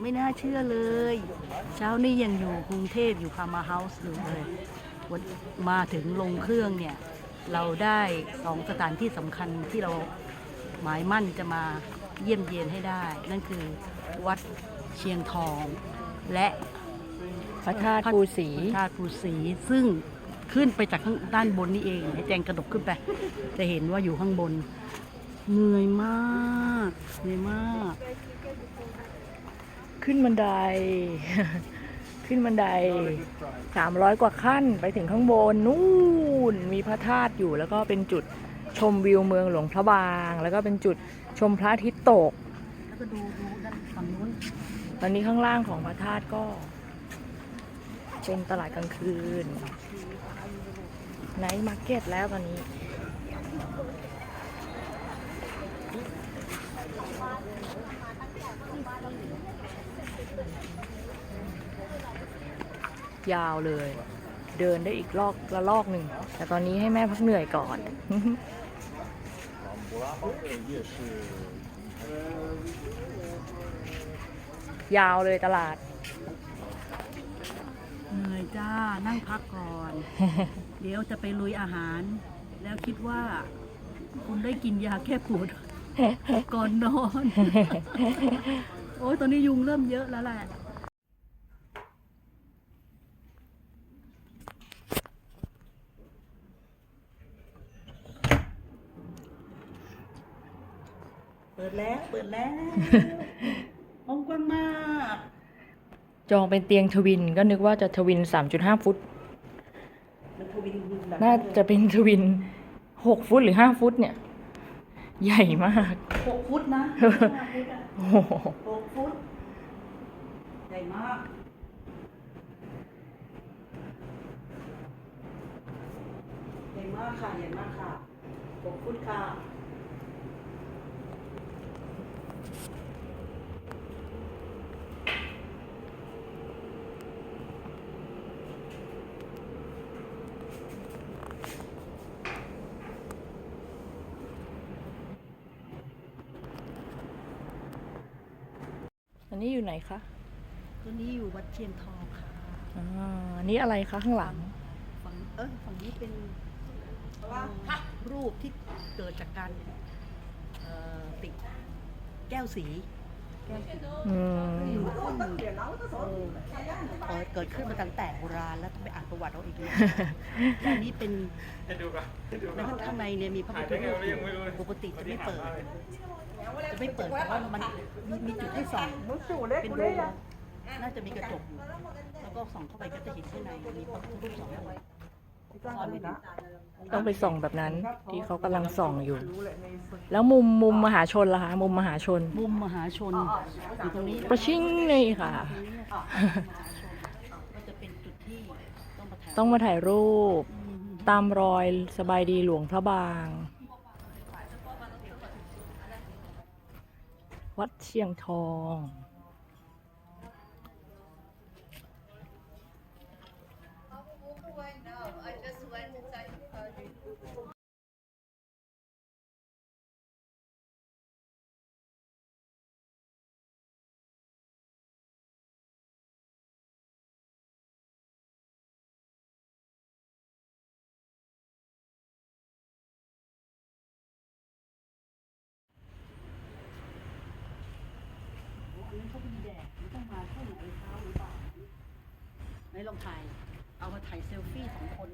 ไม่น่าเชื่อเลย เช้านี้ยังอยู่กรุงเทพอยู่พามาเฮาส์อยู่เลยวันมาถึงลงเครื่องเนี่ย เราได้สองสถานที่สำคัญที่เราหมายมั่นจะมาเยี่ยมเยียนให้ได้ นั่นคือวัดเชียงทอง และพระธาตุภูสีพระธาตุภูสีซึ่งขึ้นไปจากข้างด้านบนนี่เองให้แจงกระดกขึ้นไป จะเห็นว่าอยู่ข้างบนเหนื่อยมากเหนื่อยมาก ขึ้นบันได ขึ้นบันไดสามร้อยกว่าขั้นไปถึงข้างบนนู่นมีพระธาตุอยู่แล้วก็เป็นจุดชมวิวเมืองหลวงพระบาง แล้วก็เป็นจุดชมพระอาทิตย์ตกแล้วก็ดูดูด้านฝั่งนู้นตอนนี้ข้างล่างของพระธาตุก็ เป็นตลาดกลางคืนไนท์มาร์เก็ตแล้วตอนนี้ ยาวเลย เดินได้อีกลอกละลอกหนึ่ง แต่ตอนนี้ให้แม่พักเหนื่อยก่อน ยาวเลยตลาด เหนื่อยจ้า นั่งพักก่อน เดี๋ยวจะไปลุยอาหาร แล้วคิดว่า คุณได้กินยาแก้ปวดก่อนนอน โอ้ยตอนนี้ยุงเริ่มเยอะแล้วแหละเปิดแล้ว เปิดแล้วห้องกว้างมาก จองเป็นเตียงทวินก็นึกว่าจะทวิน 3.5 ฟุต มันทวินแบบน่าจะเป็นทวิน 6 ฟุตหรือ 5 ฟุตเนี่ย ใหญ่มาก หกฟุตนะห้าฟุตอะโอ้โหหกฟุต ใหญ่มาก ใหญ่มากค่ะ ใหญ่มากค่ะหกฟุตค่ะ อันนี้อยู่ไหนคะตัวนี้อยู่วัดเชียงทองค่ะอ่าอันนี้อะไรคะข้างหลัง ฝั่งเออฝั่งนี้เป็นเอ่อรูปที่เกิดจากการเอ่อติดแก้วสีแก้วสี อืมอยู่ขึ้นเออเกิดขึ้นมาตั้งแต่โบราณแล้วต้องไปอ่านประวัติเอาเองนะและอันนี้เป็นในข้างในเนี่ยมีพระพุทธรูปอยู่ปกติจะไม่เปิด จะไม่เปิดเพราะว่ามันมีมีจุดให้ส่องเป็นโรงน่าจะมีกระจกอยู่แล้วก็ส่องเข้าไปก็จะเห็นข้างในมีพระพุทธรูปสององค์ซ่อนอยู่ ต้องไปส่องแบบนั้น ที่เขากำลังส่องอยู่ แล้วมุมมุมมหาชนล่ะคะมุมมหาชน มุมมหาชนอยู่ตรงนี้ประชิงเลยค่ะ ก็จะเป็นจุดที่ต้องมาถ่ายต้องมาถ่ายรูปอืมตามรอยสบายดีหลวงพระบาง วัดเชียงทอง เขาไปแดดมันต้องมาช่วงไหนเช้าหรือเปล่าไหนลองถ่าย เอามาถ่ายเซลฟี่สองคน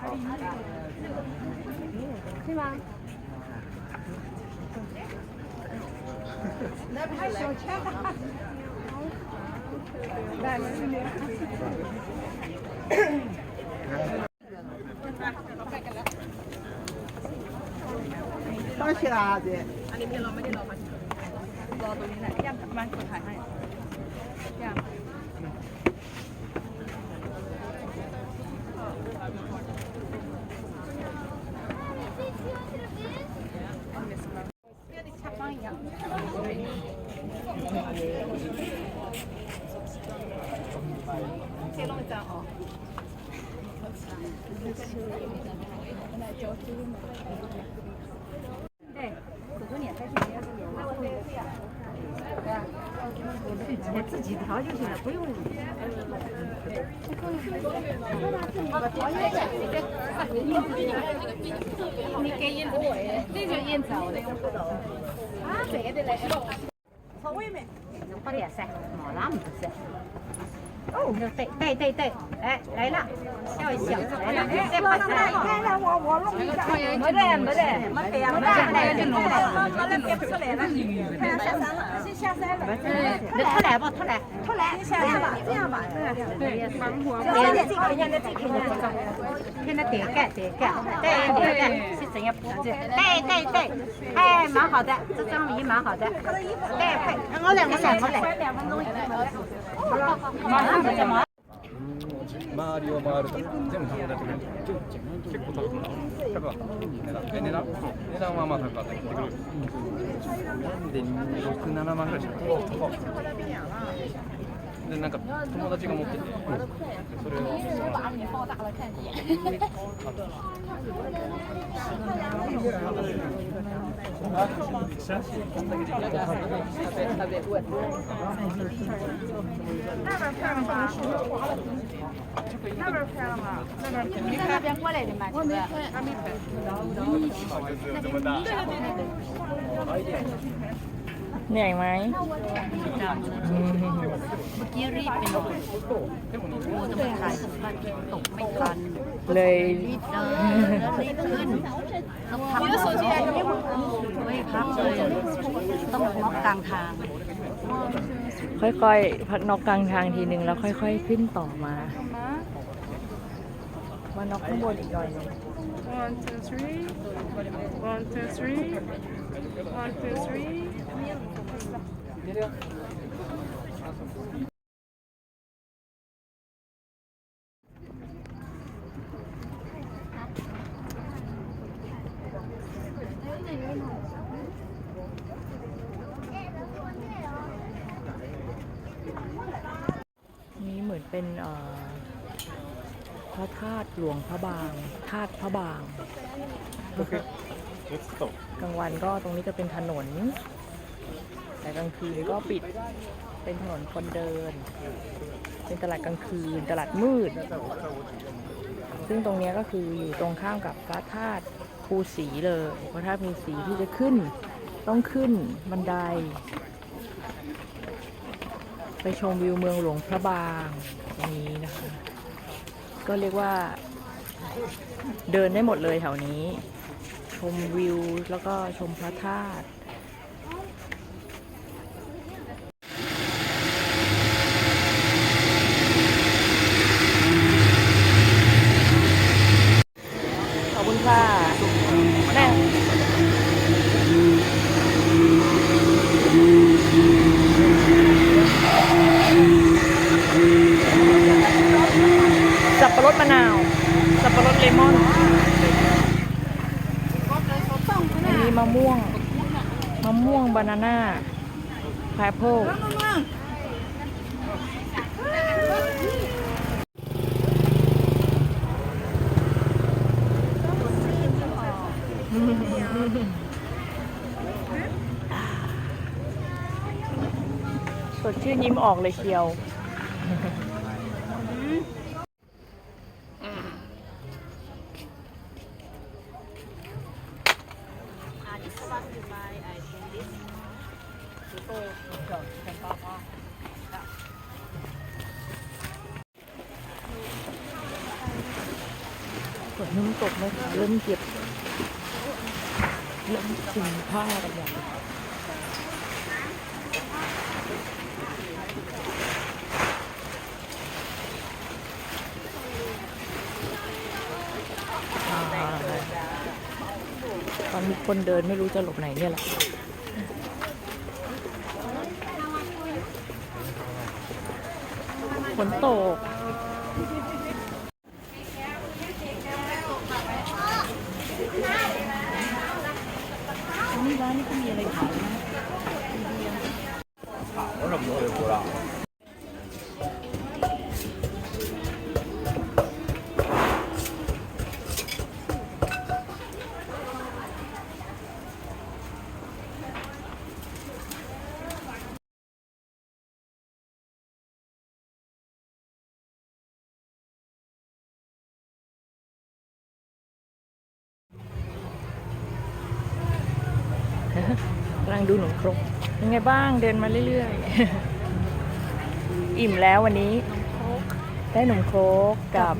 นี่ 是吗？放起来的。 อันนี้เราไม่ได้รอพันรอตรงนี้แหละย่ำมากดถ่ายให้ 我自己调就行了，不用。你。给印子，这就印子，我的用不着。啊，这个得来。朝外面。快点噻，没那么多噻。哦，对对对对，哎，来了，笑一笑，来了，再把来，来来，我我弄一下，没得没得，没得没得，来就弄了，我那别出来了，看下山了，先下山了，你出来吧，出来，出来，你下山吧，这样吧，对，防火，对，这个人家这个人家，看他点盖点盖，对对对，是怎样布置？对对对，哎，蛮好的，这张椅蛮好的，对对，我来我来我来，两分钟一马上就马。 周りを回ると全部高くなってくる結構高くなる高かった値段値段値段はまあ高かったけどなん。で67万ぐらいしたかでなんか友達が持っててそれを那边拍了吗？那边拍了吗？那边你们在那边过来的吗？我没拍，还没拍。那个，对对对对对。 เหนื่อยไหมอืมเมื่อกี้รีบไปหน่อยโอ้จะมาถ่ายสมภาษณ์ตกไม่ทันเลยรีบเดินแล้วรีบขึ้นต้องพักไม่พักเลยต้องล็อกกลางทาง ค่อยๆพักนอกกลางทางทีนึงแล้วค่อย ๆ ขึ้นต่อมา มานอกข้างบนอีกหน่อยหนึง One, two, three. One, two, three. One, two, three. นี่เหมือนเป็นเอ่อพระธาตุหลวงพระบางธาตุพระบาง กลางวันก็ตรงนี้จะเป็นถนน แต่กลางคืนก็ปิดเป็นถนนคนเดิน เป็นตลาดกลางคืน ตลาดมืด ซึ่งตรงนี้ก็คืออยู่ตรงข้ามกับพระธาตุภูสีเลยพระธาตุภูสีที่จะขึ้น ต้องขึ้นบันได ไปชมวิวเมืองหลวงพระบางตรงนี้นะคะ ก็เรียกว่าเดินได้หมดเลยแถวนี้ ชมวิวแล้วก็ชมพระธาตุขอบคุณค่ะแม่สับปะรดมะนาว สับปะรดเลมอนอันนี้มะม่วง มะม่วงบานาน่าพายโพสดชื่นยิ้มออกเลยเชียว ต ฝ นเริ่มตกนะคะเริ่มเก็บเริ่มถึงผ้ากันอย่างตอนมีคนเดินไม่รู้จะหลบไหนเนี่ยแหละฝนตก งดูหนมครกยังไงบ้างเดินมาเรื่อยๆ อิ่มแล้ววันนี้ ได้หนมครกกับ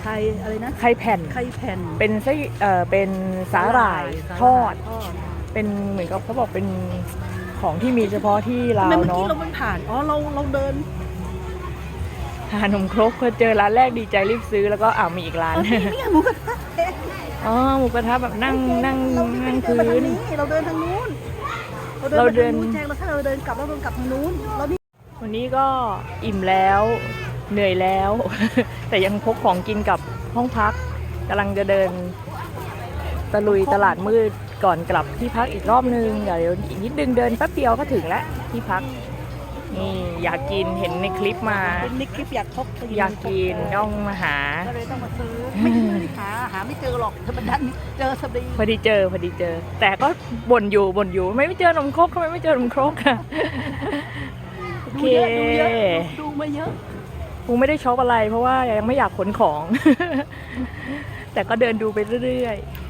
ไข่อะไรนะไข่แผ่น ไข่แผ่นเป็นไส้เอ่อเป็นสาหร่ายสาทหร่อดทอด เป็นเหมือนกับเขาบอกเป็นของที่มีเฉพาะที่ลาทำไมวเมื่อกี้เนาะเราไม่ผ่าน อ๋อ เราเราเดินหาหนมครกพอเจอร้านแรกดีใจรีบซื้อแล้วก็อ่ามีอีกร้าน เออนี่นี่หมูกระทะเอ๊ะอ๋อหมูกระทะแบบนั่งนั่งเราไม่นั่งได้เดินพื้มานทางนี้ เราเดินทางนู้น เราเดินแจ้งแล้วถ้าเราเดินกลับเราเดินกลับทางนู้นเราวนี่วันนี้ก็อิ่มแล้วเหนื่อยแล้ว แต่ยังพกของกินกับห้องพักกำลังจะเดินตะลุยตลาดมืดก่อนกลับที่พักอีกรอบนึงเดี๋ยวอีกนิดนึงเดินแป๊บเดียวก็ถึงแล้วที่พัก นี่อยากกินเห็นในคลิปมาเป็นในคลิปอยากพกอยากกินต้องมาหา ก็เลยต้องมาซื้อไม่ใช่ไม่ได้หาหาไม่เจอหรอกธรรมดาเจอสบดีพอดีเจอพอดีเจอ แต่ก็บ่นอยู่บ่นอยู่ไม่ไม่เจอนมครกทำไมไม่เจอนมครกอะโอดูเคเยอะดูเยอะดูมาเยอะกูไม่ได้ช็อปอะไร เพราะว่ายังไม่อยากขนของ แต่ก็เดินดูไปเรื่อยๆ